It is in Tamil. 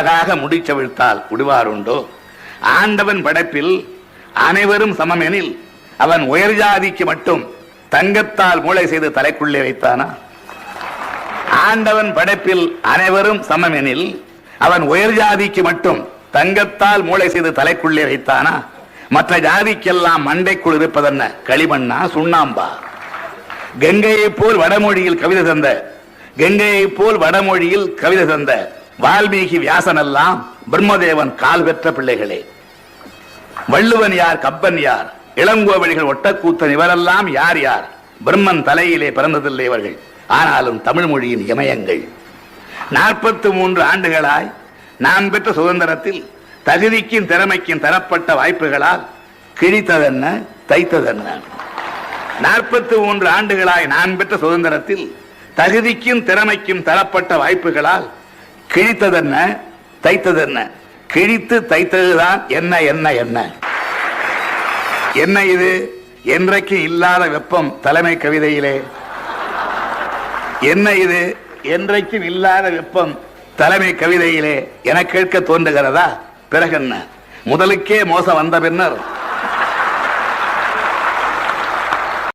அழகாக முடிச்சவிழ்த்தால் விடுவாருண்டோ ஆண்டவன் படைப்பில் அனைவரும் சமம் எனில் அவன் உயர் ஜாதிக்கு மட்டும் தங்கத்தால் மூளை செய்து தலைக்குள்ளே வைத்தானா? ஆண்டவன் படைப்பில் அனைவரும் சமம் எனில் அவன் உயர் ஜாதிக்கு மட்டும் தங்கத்தால் மூளை செய்து தலைக்குள்ளே வைத்தானா? மற்ற ஜாதிக்கெல்லாம் மண்டைக்குள் இருப்பதென்ன? களிமண்ணா சுண்ணாம்பா? கங்கையைப் போல் வடமொழியில் கவிதை தந்த கங்கையைப் போல் வடமொழியில் கவிதை தந்த வால்மீகி வியாசன் எல்லாம் பிரம்மதேவன் கால் பெற்ற பிள்ளைகளே. வள்ளுவன் யார் கப்பன் யார் இளங்கோவழிகள் ஒட்டக்கூத்தன் இவரெல்லாம் யார் யார் பிரம்மன் தலையிலே பிறந்ததில்லை இவர்கள். ஆனாலும் தமிழ் மொழியின் இமயங்கள். நாற்பத்தி மூன்று ஆண்டுகளாய் நாம் பெற்ற சுதந்திரத்தில் தகுதிக்கும் திறமைக்கும் தரப்பட்ட வாய்ப்புகளால் கிழித்ததென்ன தைத்ததென்ன? நாற்பத்தி மூன்று ஆண்டுகளாய் நான் பெற்ற சுதந்திரத்தில் தகுதிக்கும் திறமைக்கும் தரப்பட்ட வாய்ப்புகளால் கிழித்ததென்ன? தைத்ததென்ன? கிழித்து தைத்ததுதான் என்ன என்ன என்ன? என்ன இது? என்றைக்கு இல்லாத வெப்பம் தலைமை கவிதையிலே? என்ன இது? என்றைக்கும் இல்லாத வெப்பம் தலைமை கவிதையிலே? என கேட்க தோன்றுகிறதா? பிறகு என்ன முதலுக்கே மோசம் வந்த பின்னர்